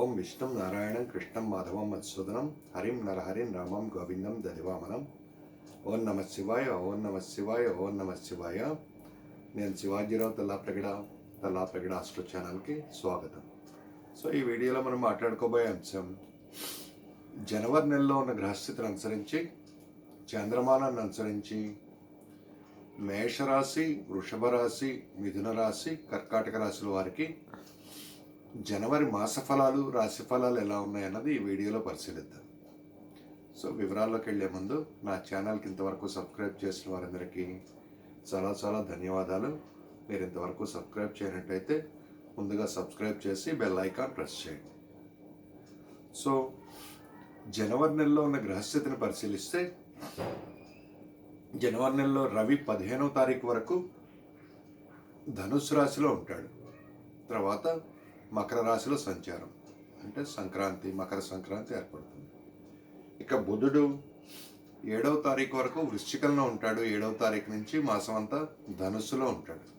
ఓం విష్ణుం నారాయణం కృష్ణం మాధవం మధుసూదనం హరిం నరహరిం రామం గోవిందం దదివామనం ఓం నమ శివాయ ఓం నమ శివాయ ఓం నమ శివాయ. నేను శివాజీరావు తల్లాప్రగడ తల్లాప్రగడ ఆస్ట్రో ఛానల్కి స్వాగతం. సో ఈ వీడియోలో మనం మాట్లాడుకోబోయే అంశం జనవరి నెలలో ఉన్న గ్రహస్థితిని అనుసరించి చంద్రమానాన్ని అనుసరించి మేషరాశి వృషభ రాశి మిథున రాశి కర్కాటక రాశుల వారికి జనవరి మాస ఫలాలు రాశి ఫలాలు ఎలా ఉన్నాయన్నది ఈ వీడియోలో పరిశీలిద్దాం. సో వివరాల్లోకి వెళ్ళే ముందు నా ఛానల్కి ఇంతవరకు సబ్స్క్రైబ్ చేసిన వారందరికీ చాలా చాలా ధన్యవాదాలు. మీరు ఇంతవరకు సబ్స్క్రైబ్ చేయనట్టయితే ముందుగా సబ్స్క్రైబ్ చేసి బెల్ ఐకాన్ ప్రెస్ చేయండి. సో జనవరి నెలలో ఉన్న గ్రహస్థితిని పరిశీలిస్తే జనవరి నెలలో రవి పదిహేనవ తారీఖు వరకు ధనుసు రాశిలో ఉంటాడు. తర్వాత మకర రాశిలో సంచారం. అంటే సంక్రాంతి మకర సంక్రాంతి ఏర్పడుతుంది. ఇక బుధుడు ఏడవ తారీఖు వరకు వృశ్చికంలో ఉంటాడు. ఏడవ తారీఖు నుంచి మాసం అంతా ధనుస్సులో ఉంటాడు.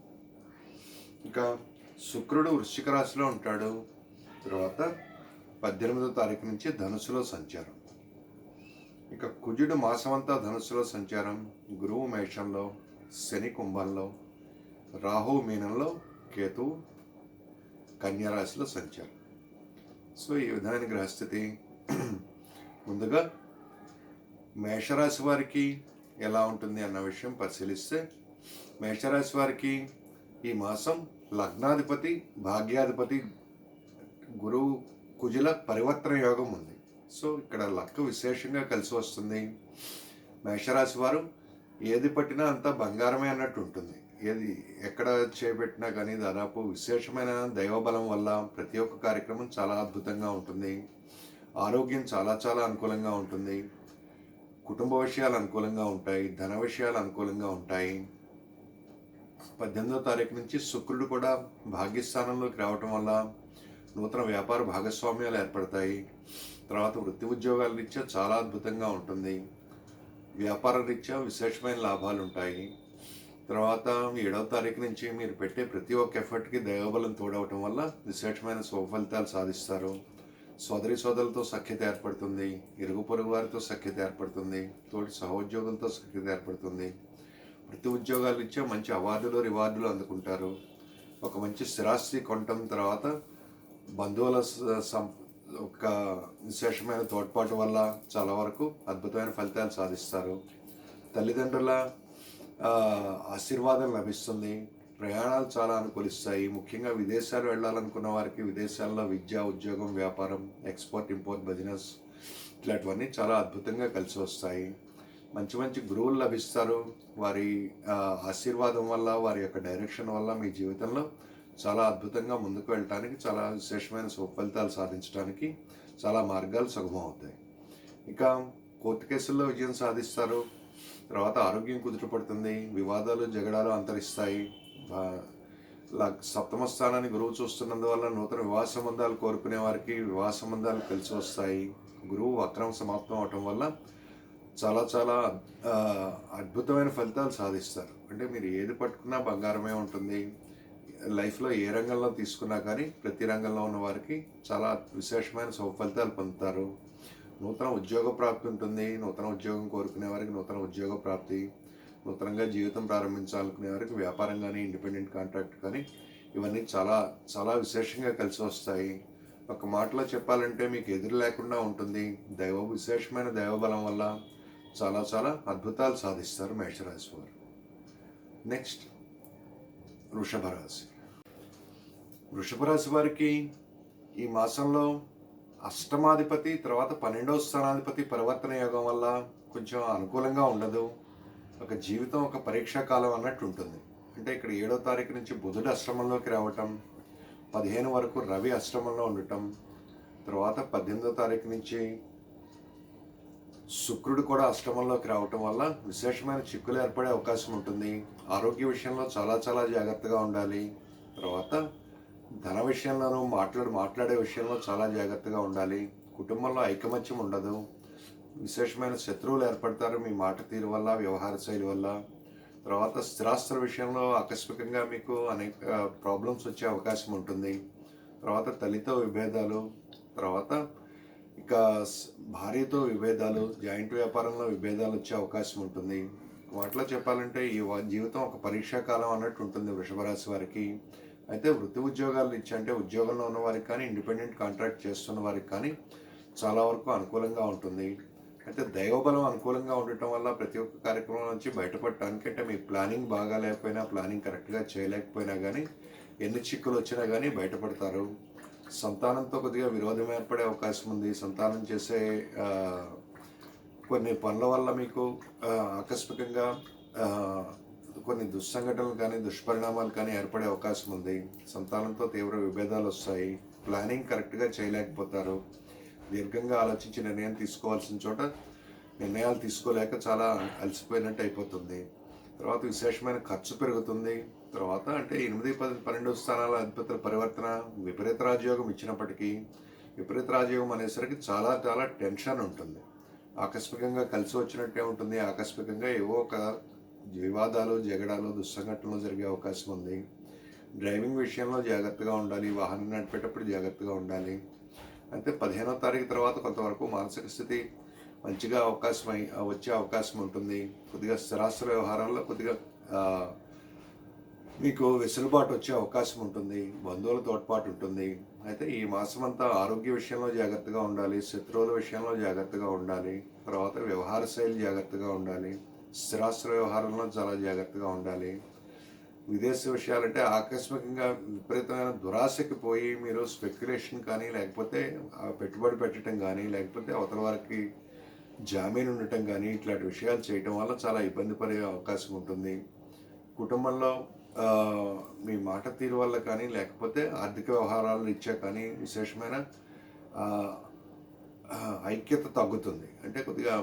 ఇక శుక్రుడు వృశ్చిక రాశిలో ఉంటాడు. తర్వాత పద్దెనిమిదో తారీఖు నుంచి ధనుసులో సంచారం. ఇక కుజుడు మాసమంతా ధనుస్సులో సంచారం. గురువు మేషంలో శని కుంభంలో రాహు మీనంలో కేతువు కన్యారాశిలో సంచారం. సో ఈ విధమైన గ్రహస్థితి ముందుగా మేషరాశి వారికి ఎలా ఉంటుంది అన్న విషయం పరిశీలిస్తే మేషరాశి వారికి ఈ మాసం లగ్నాధిపతి భాగ్యాధిపతి గురువు కుజుల పరివర్తన యోగం ఉంది. సో ఇక్కడ లక్ విశేషంగా కలిసి వస్తుంది. మేషరాశి వారు ఏది పట్టినా అంతా బంగారమే అన్నట్టు ఉంటుంది. ఏది ఎక్కడ చేపట్టినా కానీ దాదాపు విశేషమైన దైవబలం వల్ల ప్రతి ఒక్క కార్యక్రమం చాలా అద్భుతంగా ఉంటుంది. ఆరోగ్యం చాలా చాలా అనుకూలంగా ఉంటుంది. కుటుంబ విషయాలు అనుకూలంగా ఉంటాయి. ధన విషయాలు అనుకూలంగా ఉంటాయి. పద్దెనిమిదో తారీఖు నుంచి శుక్రుడు కూడా భాగ్యస్థానంలోకి రావటం వల్ల నూతన వ్యాపార భాగస్వామ్యాలు ఏర్పడతాయి. తర్వాత వృత్తి ఉద్యోగాల రీత్యా చాలా అద్భుతంగా ఉంటుంది. వ్యాపార రీత్యా విశేషమైన లాభాలు ఉంటాయి తర్వాత ఏడవ తారీఖు నుంచి మీరు పెట్టే ప్రతి ఒక్క ఎఫర్ట్కి దైవబలం తోడవటం వల్ల విశేషమైన సుఫలితాలు సాధిస్తారు. సోదరి సోదరులతో సఖ్యత ఏర్పడుతుంది. ఇరుగు పొరుగు వారితో సఖ్యత ఏర్పడుతుంది. తోటి సహోద్యోగులతో సఖ్యత ఏర్పడుతుంది. ప్రతి ఉద్యోగాలు ఇచ్చే మంచి అవార్డులు రివార్డులు అందుకుంటారు. ఒక మంచి స్థిరాస్తి కొనటం తర్వాత బంధువుల స- ఒక విశేషమైన తోడ్పాటు వల్ల చాలా వరకు అద్భుతమైన ఫలితాలు సాధిస్తారు. తల్లిదండ్రుల ఆశీర్వాదం లభిస్తుంది. ప్రయాణాలు చాలా అనుకూలిస్తాయి. ముఖ్యంగా విదేశాలు వెళ్ళాలనుకున్న వారికి విదేశాల్లో విద్య ఉద్యోగం వ్యాపారం ఎక్స్పోర్ట్ ఇంపోర్ట్ బిజినెస్ ఇట్లాంటివన్నీ చాలా అద్భుతంగా కలిసి వస్తాయి. మంచి మంచి గురువులు లభిస్తారు. వారి ఆశీర్వాదం వల్ల వారి యొక్క డైరెక్షన్ వల్ల మీ జీవితంలో చాలా అద్భుతంగా ముందుకు వెళ్ళటానికి చాలా విశేషమైన సుఫలితాలు సాధించడానికి చాలా మార్గాలు సుగమం అవుతాయి. ఇక కోర్టు కేసుల్లో విజయం సాధిస్తారు. తర్వాత ఆరోగ్యం కుదుటపడుతుంది వివాదాలు జగడాలు అంతరిస్తాయి. సప్తమ స్థానాన్ని గురువు చూస్తున్నందువల్ల నూతన వివాహ సంబంధాలు కోరుకునే వారికి వివాహ సంబంధాలు కలిసి వస్తాయి. గురువు వక్రం సమాప్తం అవటం వల్ల చాలా చాలా అద్భుతమైన ఫలితాలు సాధిస్తారు. అంటే మీరు ఏది పట్టుకున్నా బంగారమే ఉంటుంది. లైఫ్లో ఏ రంగంలో తీసుకున్నా కానీ ప్రతి రంగంలో ఉన్న వారికి చాలా విశేషమైన సుఫలితాలు పొందుతారు. నూతన ఉద్యోగ ప్రాప్తి ఉంటుంది. నూతన ఉద్యోగం కోరుకునే వారికి నూతన ఉద్యోగ ప్రాప్తి నూతనంగా జీవితం ప్రారంభించాలనుకునే వారికి వ్యాపారం కానీ ఇండిపెండెంట్ కాంట్రాక్ట్ కానీ ఇవన్నీ చాలా చాలా విశేషంగా కలిసి వస్తాయి. ఒక మాటలో చెప్పాలంటే మీకు ఎదురు లేకుండా ఉంటుంది. దైవ విశేషమైన దైవబలం వల్ల చాలా చాలా అద్భుతాలు సాధిస్తారు మేషరాశి వారు. నెక్స్ట్ వృషభ రాశి. వృషభ రాశి వారికి ఈ మాసంలో అష్టమాధిపతి తర్వాత పన్నెండవ స్థానాధిపతి పరివర్తన యోగం వల్ల కొంచెం అనుకూలంగా ఉండదు. ఒక జీవితం ఒక పరీక్షా కాలం అన్నట్టు ఉంటుంది. అంటే ఇక్కడ ఏడో తారీఖు నుంచి బుధుడు అష్టమంలోకి రావటం పదిహేను వరకు రవి అష్టమంలో ఉండటం తర్వాత పద్దెనిమిదో తారీఖు నుంచి శుక్రుడు కూడా అష్టమంలోకి రావటం వల్ల విశేషమైన చిక్కులు ఏర్పడే అవకాశం ఉంటుంది. ఆరోగ్య విషయంలో చాలా చాలా జాగ్రత్తగా ఉండాలి. తర్వాత ధన విషయంలోనూ మాట్లాడు మాట్లాడే విషయంలో చాలా జాగ్రత్తగా ఉండాలి. కుటుంబంలో ఐకమత్యం ఉండదు. విశేషమైన శత్రువులు ఏర్పడతారు మీ మాట తీరు వల్ల వ్యవహార శైలి వల్ల. తర్వాత స్థిరాస్తుల విషయంలో ఆకస్మికంగా మీకు అనేక ప్రాబ్లమ్స్ వచ్చే అవకాశం ఉంటుంది. తర్వాత తల్లితో విభేదాలు తర్వాత ఇక భార్యతో విభేదాలు జాయింట్ వ్యాపారంలో విభేదాలు వచ్చే అవకాశం ఉంటుంది. వాటిలో చెప్పాలంటే ఈ వా- జీవితం ఒక పరీక్షా కాలం అన్నట్టు ఉంటుంది వృషభరాశి వారికి. అయితే వృత్తి ఉద్యోగాలు ఇచ్చి అంటే ఉద్యోగంలో ఉన్న వారికి కానీ ఇండిపెండెంట్ కాంట్రాక్ట్ చేస్తున్న వారికి కానీ చాలా వరకు అనుకూలంగా ఉంటుంది. అయితే దైవబలం అనుకూలంగా ఉండటం వల్ల ప్రతి ఒక్క కార్యక్రమం నుంచి బయటపడటానికి అంటే మీ ప్లానింగ్ బాగా లేకపోయినా ప్లానింగ్ కరెక్ట్గా చేయలేకపోయినా కానీ ఎన్ని చిక్కులు వచ్చినా కానీ బయటపడతారు. సంతానంతో కొద్దిగా విరోధం ఏర్పడే అవకాశం ఉంది. సంతానం చేసే కొన్ని పనుల వల్ల మీకు ఆకస్మికంగా కొన్ని దుస్సంఘటనలు కానీ దుష్పరిణామాలు కానీ ఏర్పడే అవకాశం ఉంది. సంతానంతో తీవ్ర విభేదాలు వస్తాయి. ప్లానింగ్ కరెక్ట్గా చేయలేకపోతారు. దీర్ఘంగా ఆలోచించి నిర్ణయం తీసుకోవాల్సిన చోట నిర్ణయాలు తీసుకోలేక చాలా అలసిపోయినట్టు అయిపోతుంది. తర్వాత విశేషమైన ఖర్చు పెరుగుతుంది. తర్వాత అంటే ఎనిమిది పది పన్నెండు స్థానాల అధిపతుల పరివర్తన విపరీత రాజయోగం ఇచ్చినప్పటికీ విపరీత రాజయోగం అనేసరికి చాలా చాలా టెన్షన్ ఉంటుంది. ఆకస్మికంగా కలిసి వచ్చినట్టే ఉంటుంది. ఆకస్మికంగా ఏవో ఒక వివాదాలు జగడాలు దుస్సంఘటనలు జరిగే అవకాశం ఉంది. డ్రైవింగ్ విషయంలో జాగ్రత్తగా ఉండాలి. వాహనం నడిపేటప్పుడు జాగ్రత్తగా ఉండాలి. అయితే పదిహేనో తారీఖు తర్వాత కొంతవరకు మానసిక స్థితి మంచిగా అవకాశం అయి వచ్చే అవకాశం ఉంటుంది. కొద్దిగా స్థిరాస్తుల వ్యవహారాల్లో కొద్దిగా మీకు వెసులుబాటు వచ్చే అవకాశం ఉంటుంది. బంధువుల తోడ్పాటు ఉంటుంది. అయితే ఈ మాసం అంతా ఆరోగ్య విషయంలో జాగ్రత్తగా ఉండాలి. శత్రువుల విషయంలో జాగ్రత్తగా ఉండాలి. తర్వాత వ్యవహార శైలి జాగ్రత్తగా ఉండాలి. స్థిరాస్తుల వ్యవహారంలో చాలా జాగ్రత్తగా ఉండాలి. విదేశీ విషయాలంటే ఆకస్మికంగా విపరీతమైన దురాశకి పోయి మీరు స్పెక్యులేషన్ కానీ లేకపోతే పెట్టుబడి పెట్టడం కానీ లేకపోతే అవతల వారికి జామీన్ ఉండటం కానీ ఇట్లాంటి విషయాలు చేయటం వల్ల చాలా ఇబ్బంది పడే అవకాశం ఉంటుంది. కుటుంబంలో మీ మాట తీరు వల్ల కానీ లేకపోతే ఆర్థిక వ్యవహారాలు ఇచ్చా కానీ విశేషమైన ఐక్యత తగ్గుతుంది. అంటే కొద్దిగా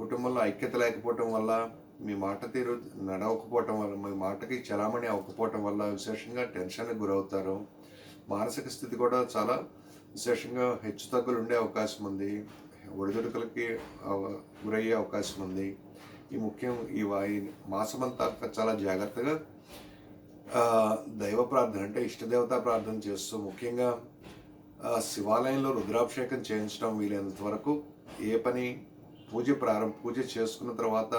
కుటుంబంలో ఐక్యత లేకపోవటం వల్ల మీ మాట తీరు నడవకపోవటం వల్ల మీ మాటకి చలామణి అవ్వకపోవటం వల్ల విశేషంగా టెన్షన్కి గురవుతారు. మానసిక స్థితి కూడా చాలా విశేషంగా హెచ్చు తగ్గులు ఉండే అవకాశం ఉంది. ఒడిదుడుకులకి గురయ్యే అవకాశం ఉంది. ఈ ముఖ్యం ఈ మాసమంతా చాలా జాగ్రత్తగా దైవ ప్రార్థన అంటే ఇష్టదేవతా ప్రార్థన చేస్తూ ముఖ్యంగా శివాలయంలో రుద్రాభిషేకం చేయించడం వీలైనంత వరకు ఏ పని పూజ ప్రారంభ పూజ చేసుకున్న తర్వాత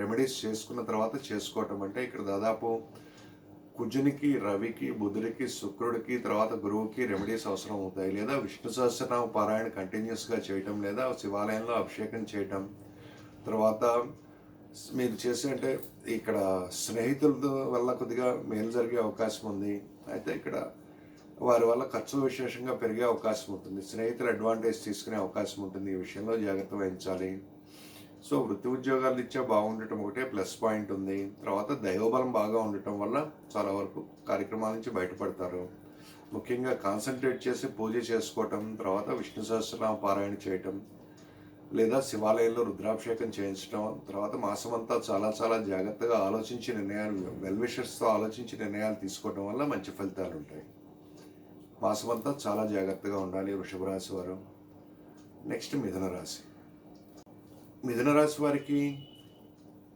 రెమెడీస్ చేసుకున్న తర్వాత చేసుకోవటం అంటే ఇక్కడ దాదాపు కుజునికి రవికి బుధుడికి శుక్రుడికి తర్వాత గురువుకి రెమెడీస్ అవసరం అవుతాయి. లేదా విష్ణు సహస్రనామ పారాయణ కంటిన్యూస్గా చేయటం లేదా శివాలయంలో అభిషేకం చేయటం. తర్వాత మీరు చేసే అంటే ఇక్కడ స్నేహితుల వల్ల కొద్దిగా మేలు జరిగే అవకాశం ఉంది. అయితే ఇక్కడ వారి వల్ల ఖర్చులు విశేషంగా పెరిగే అవకాశం ఉంటుంది. స్నేహితులు అడ్వాంటేజ్ తీసుకునే అవకాశం ఉంటుంది. ఈ విషయంలో జాగ్రత్త వహించాలి. సో వృత్తి ఉద్యోగాలు ఇచ్చే బాగుండటం ఒకటే ప్లస్ పాయింట్ ఉంది. తర్వాత దైవబలం బాగా ఉండటం వల్ల చాలా వరకు కార్యక్రమాల నుంచి బయటపడతారు. ముఖ్యంగా కాన్సన్ట్రేట్ చేసి పూజ చేసుకోవటం తర్వాత విష్ణు సహస్రనామ పారాయణ చేయటం లేదా శివాలయంలో రుద్రాభిషేకం చేయించడం తర్వాత మాసమంతా చాలా చాలా జాగ్రత్తగా ఆలోచించి నిర్ణయాలు వెల్విషర్స్తో ఆలోచించి నిర్ణయాలు తీసుకోవడం వల్ల మంచి ఫలితాలు ఉంటాయి మాసమంతా చాలా జాగ్రత్తగా ఉండాలి వృషభరాశి వారు. నెక్స్ట్ మిథున రాశి. మిథున రాశి వారికి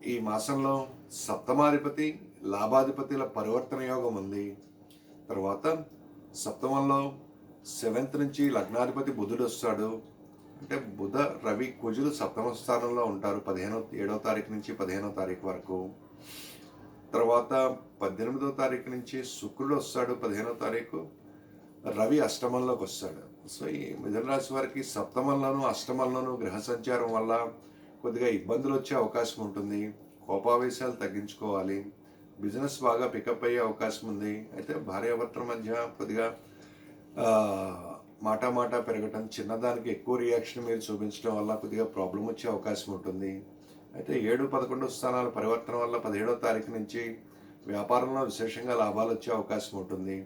ఈ మాసంలో సప్తమాధిపతి లాభాధిపతిల పరివర్తన యోగం ఉంది. తర్వాత సప్తమంలో సెవెంత్ నుంచి లగ్నాధిపతి బుధుడు వస్తాడు. అంటే బుధ రవి కుజులు సప్తమ స్థానంలో ఉంటారు పదిహేనో ఏడో తారీఖు నుంచి పదిహేనో తారీఖు వరకు. తర్వాత పద్దెనిమిదో తారీఖు నుంచి శుక్రుడు వస్తాడు పదిహేనో తారీఖు. రవి అష్టమంలోకి వస్తాడు. సో ఈ మిథునరాశి వారికి సప్తమంలోనూ అష్టమంలోనూ గ్రహ సంచారం వల్ల కొద్దిగా ఇబ్బందులు వచ్చే అవకాశం ఉంటుంది. కోపావేశాలు తగ్గించుకోవాలి. బిజినెస్ బాగా పికప్ అయ్యే అవకాశం ఉంది. అయితే భార్యాభర్తల మధ్య కొద్దిగా మాట మాటా మాటా పెరగటం చిన్నదానికి ఎక్కువ రియాక్షన్ మీరు చూపించడం వల్ల కొద్దిగా ప్రాబ్లం వచ్చే అవకాశం ఉంటుంది. అయితే ఏడు పదకొండు స్థానాల పరివర్తన వల్ల పదిహేడో తారీఖు నుంచి వ్యాపారంలో విశేషంగా లాభాలు వచ్చే అవకాశం ఉంటుంది.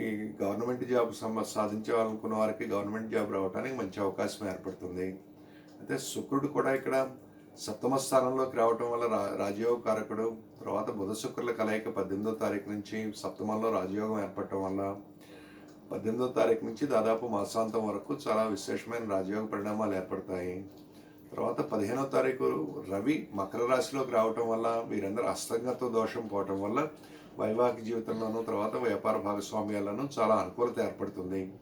ఈ గవర్నమెంట్ జాబ్ సాధించాలనుకున్న వారికి గవర్నమెంట్ జాబ్ రావడానికి మంచి అవకాశం ఏర్పడుతుంది. అయితే శుక్రుడు కూడా ఇక్కడ సప్తమ స్థానంలోకి రావటం వల్ల రా రాజయోగ కారకుడు తర్వాత బుధ శుక్రుల కలయిక పద్దెనిమిదో తారీఖు నుంచి సప్తమంలో రాజయోగం ఏర్పడటం వల్ల పద్దెనిమిదో తారీఖు నుంచి దాదాపు మాసాంతం వరకు చాలా విశేషమైన రాజయోగ పరిణామాలు ఏర్పడతాయి. తర్వాత పదిహేనో తారీఖు రవి మకర రాశిలోకి రావటం వల్ల వీరందరూ అస్తంగత దోషం పోవటం వల్ల వైవాహిక జీవితంలోనూ తర్వాత వ్యాపార భాగస్వామ్యాలను చాలా అనుకూలత ఏర్పడుతుంది.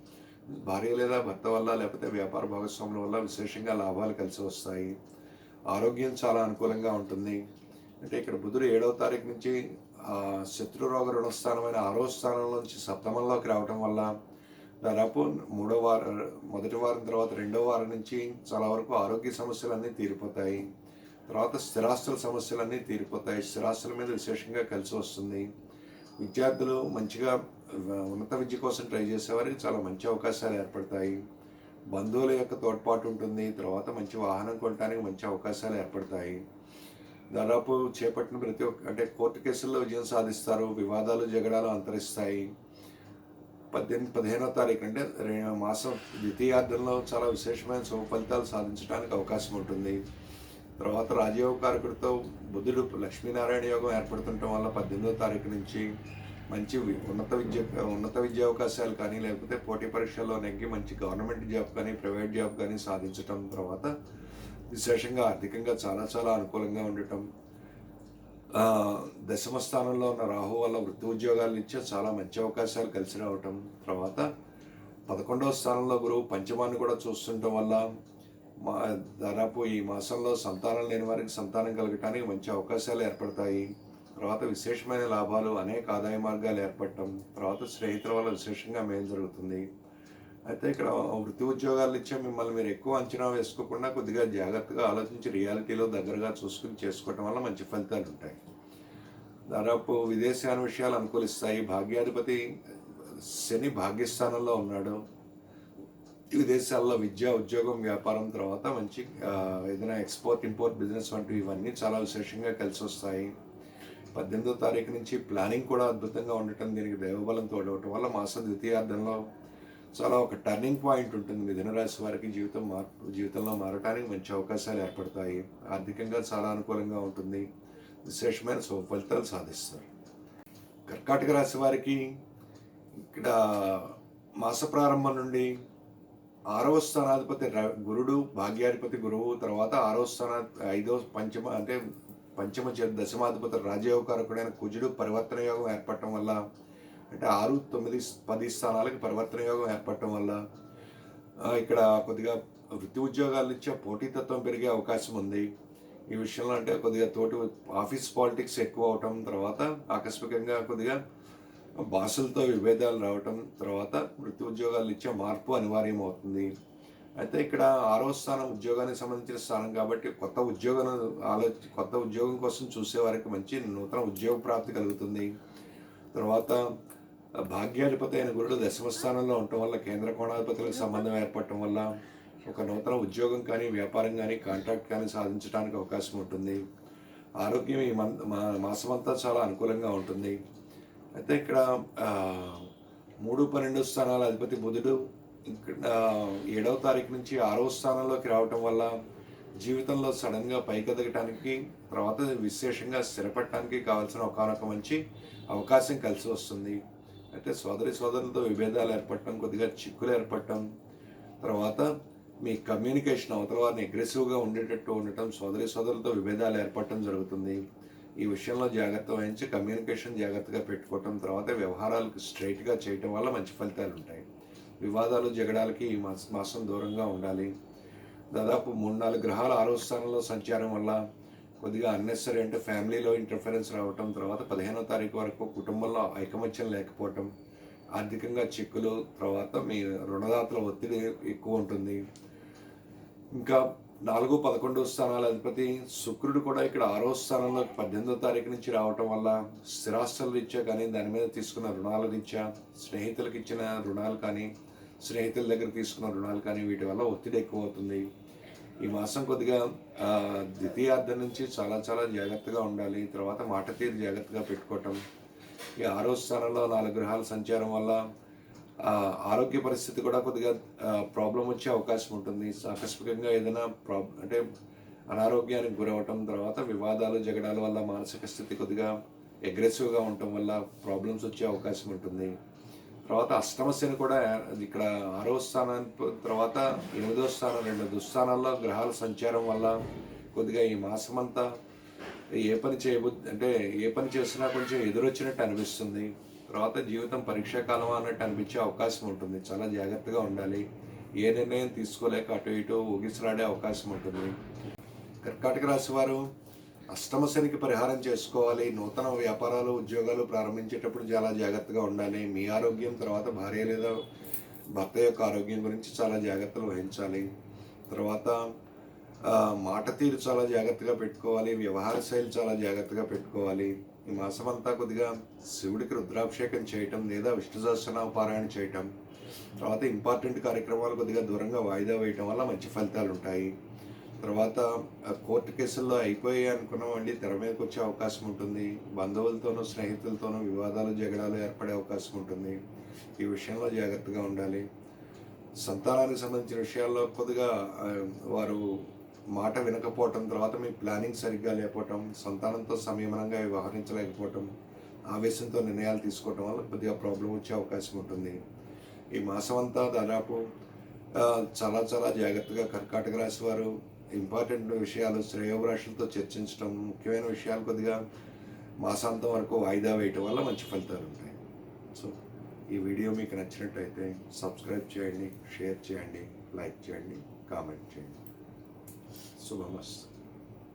భార్య లేదా భర్త వల్ల లేకపోతే వ్యాపార భాగస్వాముల వల్ల విశేషంగా లాభాలు కలిసి వస్తాయి. ఆరోగ్యం చాలా అనుకూలంగా ఉంటుంది. అంటే ఇక్కడ బుధుడు ఏడవ తారీఖు నుంచి ఆ, శత్రురోగ రుణస్థానమైన ఆరో స్థానం నుంచి సప్తమంలోకి రావటం వల్ల దాదాపు మూడో వారం మొదటి వారం తర్వాత రెండో వారం నుంచి చాలా వరకు ఆరోగ్య సమస్యలన్నీ తీరిపోతాయి. తర్వాత స్థిరాస్తుల సమస్యలన్నీ తీరిపోతాయి. స్థిరాస్తుల మీద విశేషంగా కలిసి వస్తుంది. విద్యార్థులు మంచిగా ఉన్నత విద్య కోసం ట్రై చేసేవారికి చాలా మంచి అవకాశాలు ఏర్పడతాయి. బంధువుల యొక్క తోడ్పాటు ఉంటుంది. తర్వాత మంచి వాహనం కొనడానికి మంచి అవకాశాలు ఏర్పడతాయి. దాదాపు చేపట్టిన ప్రతి ఒక్క అంటే కోర్టు కేసుల్లో విజయం సాధిస్తారు. వివాదాలు జగడాలు అంతరిస్తాయి. పద్దెనిమిది పదిహేనో తారీఖు అంటే రే- మాసం ద్వితీయార్థంలో చాలా విశేషమైన శుభ ఫలితాలు సాధించడానికి అవకాశం ఉంటుంది. తర్వాత రాజయోగ కారకుడితో బుధుడు లక్ష్మీనారాయణ యోగం ఏర్పడుతుండటం వల్ల పద్దెనిమిదో తారీఖు నుంచి మంచి ఉన్నత విద్య ఉన్నత విద్యా అవకాశాలు కానీ లేకపోతే పోటీ పరీక్షల్లో నెగ్గి మంచి గవర్నమెంట్ జాబ్ కానీ ప్రైవేట్ జాబ్ కానీ సాధించటం తర్వాత విశేషంగా ఆర్థికంగా చాలా చాలా అనుకూలంగా ఉండటం. దశమ స్థానంలో ఉన్న రాహు వల్ల వృత్తి ఉద్యోగాలు ఇచ్చే చాలా మంచి అవకాశాలు కలిసి రావటం తర్వాత పదకొండవ స్థానంలో గురువు పంచమాన్ని కూడా చూస్తుండటం వల్ల మా దాదాపు ఈ మాసంలో సంతానం లేని వారికి సంతానం కలగటానికి మంచి అవకాశాలు ఏర్పడతాయి. తర్వాత విశేషమైన లాభాలు అనేక ఆదాయ మార్గాలు ఏర్పడటం తర్వాత స్నేహితుల వల్ల విశేషంగా మేలు జరుగుతుంది. అయితే ఇక్కడ వృత్తి ఉద్యోగాలు ఇచ్చే మిమ్మల్ని మీరు ఎక్కువ అంచనా వేసుకోకుండా కొద్దిగా జాగ్రత్తగా ఆలోచించి రియాలిటీలో దగ్గరగా చూసుకుని చేసుకోవటం వల్ల మంచి ఫలితాలు ఉంటాయి. దాదాపు విదేశాన విషయాలు అనుకూలిస్తాయి. భాగ్యాధిపతి శని భాగ్యస్థానంలో ఉన్నాడు. విదేశాల్లో విద్య ఉద్యోగం వ్యాపారం తర్వాత మంచి ఏదైనా ఎక్స్పోర్ట్ ఇంపోర్ట్ బిజినెస్ వంటివి ఇవన్నీ చాలా విశేషంగా కలిసి వస్తాయి పద్దెనిమిదో తారీఖు నుంచి ప్లానింగ్ కూడా అద్భుతంగా ఉండటం దీనికి దైవబలం తోడవటం వల్ల మాస ద్వితీయార్థంలో చాలా ఒక టర్నింగ్ పాయింట్ ఉంటుంది. మిథున రాశి వారికి జీవితం మార్పు జీవితంలో మారటానికి మంచి అవకాశాలు ఏర్పడతాయి. ఆర్థికంగా చాలా అనుకూలంగా ఉంటుంది. విశేషమైన శుభ ఫలితాలు సాధిస్తారు. కర్కాటక రాశి వారికి ఇక్కడ మాస ప్రారంభం నుండి ఆరవ స్థానాధిపతి ర- గురుడు భాగ్యాధిపతి గురువు తర్వాత ఆరవ స్థాన ఐదో పంచమ అంటే పంచమ దశమాధిపతి రాజయోగకారకుడైన కుజుడు పరివర్తన యోగం ఏర్పడటం వల్ల అంటే ఆరు తొమ్మిది పది స్థానాలకు పరివర్తన యోగం ఏర్పడటం వల్ల ఇక్కడ కొద్దిగా వృత్తి ఉద్యోగాల నుంచి పోటీతత్వం పెరిగే అవకాశం ఉంది. ఈ విషయంలో అంటే కొద్దిగా తోటి ఆఫీస్ పాలిటిక్స్ ఎక్కువ అవటం తర్వాత ఆకస్మికంగా కొద్దిగా భాషలతో విభేదాలు రావటం తర్వాత వృత్తి ఉద్యోగాలు ఇచ్చే మార్పు అనివార్యం అవుతుంది అయితే ఇక్కడ ఆరో స్థానం ఉద్యోగానికి సంబంధించిన స్థానం కాబట్టి కొత్త ఉద్యోగం ఆలోచి కొత్త ఉద్యోగం కోసం చూసే వారికి మంచి నూతన ఉద్యోగ ప్రాప్తి కలుగుతుంది. తర్వాత భాగ్యాధిపతి అయిన గురుడు దశమ స్థానంలో ఉండటం వల్ల కేంద్ర కోణాధిపతులకు సంబంధం ఏర్పడటం వల్ల ఒక నూతన ఉద్యోగం కానీ వ్యాపారం కానీ కాంట్రాక్ట్ కానీ సాధించడానికి అవకాశం ఉంటుంది. ఆరోగ్యం ఈ మన్ మా- మాసమంతా చాలా అనుకూలంగా ఉంటుంది. అయితే ఇక్కడ మూడు పన్నెండు స్థానాల అధిపతి బుధుడు ఇక్కడ ఏడవ తారీఖు నుంచి ఆరవ స్థానంలోకి రావటం వల్ల జీవితంలో సడన్గా పైకెదగటానికి తర్వాత విశేషంగా స్థిరపడటానికి కావాల్సిన ఒకనొక మంచి అవకాశం కలిసి వస్తుంది. అయితే సోదరి సోదరులతో విభేదాలు ఏర్పడటం కొద్దిగా చిక్కులు ఏర్పడటం తర్వాత మీ కమ్యూనికేషన్ అవతల వారిని అగ్రెసివ్గా ఉండేటట్టు ఉండటం సోదరి సోదరులతో విభేదాలు ఏర్పడటం జరుగుతుంది. ఈ విషయంలో జాగ్రత్త వహించి కమ్యూనికేషన్ జాగ్రత్తగా పెట్టుకోవటం తర్వాత వ్యవహారాలకు స్ట్రైట్గా చేయటం వల్ల మంచి ఫలితాలు ఉంటాయి. వివాదాలు జగడాలకి ఈ మాస మాసం దూరంగా ఉండాలి. దాదాపు మూడు నాలుగు గ్రహాలు ఆరో స్థానంలో సంచారం వల్ల కొద్దిగా అన్నెసరీ అంటే ఫ్యామిలీలో ఇంటర్ఫరెన్స్ రావటం తర్వాత పదిహేనో తారీఖు వరకు కుటుంబంలో ఐకమత్యం లేకపోవటం ఆర్థికంగా చిక్కులు తర్వాత మీ రుణదాతల ఒత్తిడి ఎక్కువ ఉంటుంది. ఇంకా నాలుగు పదకొండవ స్థానాల అధిపతి శుక్రుడు కూడా ఇక్కడ ఆరో స్థానంలో పద్దెనిమిదో తారీఖు నుంచి రావటం వల్ల స్థిరాస్తుల రీత్యా కానీ దాని మీద తీసుకున్న రుణాల రీత్యా స్నేహితులకు ఇచ్చిన రుణాలు కానీ స్నేహితుల దగ్గర తీసుకున్న రుణాలు కానీ వీటి వల్ల ఒత్తిడి ఎక్కువ అవుతుంది ఈ మాసం కొద్దిగా ద్వితీయార్థం నుంచి చాలా చాలా జాగ్రత్తగా ఉండాలి. తర్వాత మాట తీరు జాగ్రత్తగా పెట్టుకోవటం. ఈ ఆరో స్థానంలో నాలుగు గ్రహాల సంచారం వల్ల ఆరోగ్య పరిస్థితి కూడా కొద్దిగా ప్రాబ్లం వచ్చే అవకాశం ఉంటుంది. ఆకస్మికంగా ఏదైనా ప్రాబ్ అంటే అనారోగ్యానికి గురవటం తర్వాత వివాదాలు జగడాల వల్ల మానసిక స్థితి కొద్దిగా అగ్రెసివ్గా ఉండటం వల్ల ప్రాబ్లమ్స్ వచ్చే అవకాశం ఉంటుంది. తర్వాత అష్టమశని కూడా ఇక్కడ ఆరో స్థానం తర్వాత ఎనిమిదో స్థానం రెండు దుస్థానాల్లో గ్రహాల సంచారం వల్ల కొద్దిగా ఈ మాసం అంతా ఏ పని చేయబుద్ధి అంటే ఏ పని చేసినా కొంచెం ఎదురొచ్చినట్టు అనిపిస్తుంది. తర్వాత జీవితం పరీక్షాకాలం అన్నట్టు అనిపించే అవకాశం ఉంటుంది. చాలా జాగ్రత్తగా ఉండాలి. ఏ నిర్ణయం తీసుకోలేక అటు ఇటు ఊగిసలాడే అవకాశం ఉంటుంది. కర్కాటక రాశి వారు అష్టమ పరిహారం చేసుకోవాలి. నూతన వ్యాపారాలు ఉద్యోగాలు ప్రారంభించేటప్పుడు చాలా జాగ్రత్తగా ఉండాలి. మీ ఆరోగ్యం తర్వాత భార్య లేదా భర్త యొక్క ఆరోగ్యం గురించి చాలా జాగ్రత్తలు వహించాలి. తర్వాత మాట తీరు చాలా జాగ్రత్తగా పెట్టుకోవాలి. వ్యవహార శైలి చాలా జాగ్రత్తగా పెట్టుకోవాలి. ఈ మాసం అంతా కొద్దిగా శివుడికి రుద్రాభిషేకం చేయటం లేదా విష్ణు సహస్రనామ పారాయణ చేయటం తర్వాత ఇంపార్టెంట్ కార్యక్రమాలు కొద్దిగా దూరంగా వాయిదా వేయటం వల్ల మంచి ఫలితాలు ఉంటాయి. తర్వాత కోర్టు కేసుల్లో అయిపోయాయి అనుకున్నామండి తెర మీదకి వచ్చే అవకాశం ఉంటుంది. బంధువులతోనూ స్నేహితులతోనూ వివాదాలు జగడాలు ఏర్పడే అవకాశం ఉంటుంది. ఈ విషయంలో జాగ్రత్తగా ఉండాలి. సంతానానికి సంబంధించిన విషయాల్లో కొద్దిగా వారు మాట వినకపోవటం తర్వాత మీ ప్లానింగ్ సరిగ్గా లేకపోవటం సంతానంతో సంయమనంగా వ్యవహరించలేకపోవటం ఆవేశంతో నిర్ణయాలు తీసుకోవటం వల్ల కొద్దిగా ప్రాబ్లం వచ్చే అవకాశం ఉంటుంది. ఈ మాసం అంతా దాదాపు చాలా చాలా జాగ్రత్తగా కర్కాటక రాశి వారు ఇంపార్టెంట్ విషయాలు శ్రేయోభిలాషులతో చర్చించడం ముఖ్యమైన విషయాలు కొద్దిగా మాసాంతం వరకు వాయిదా వేయటం వల్ల మంచి ఫలితాలు ఉంటాయి. సో ఈ వీడియో మీకు నచ్చినట్టయితే సబ్స్క్రైబ్ చేయండి షేర్ చేయండి లైక్ చేయండి కామెంట్ చేయండి. そばました。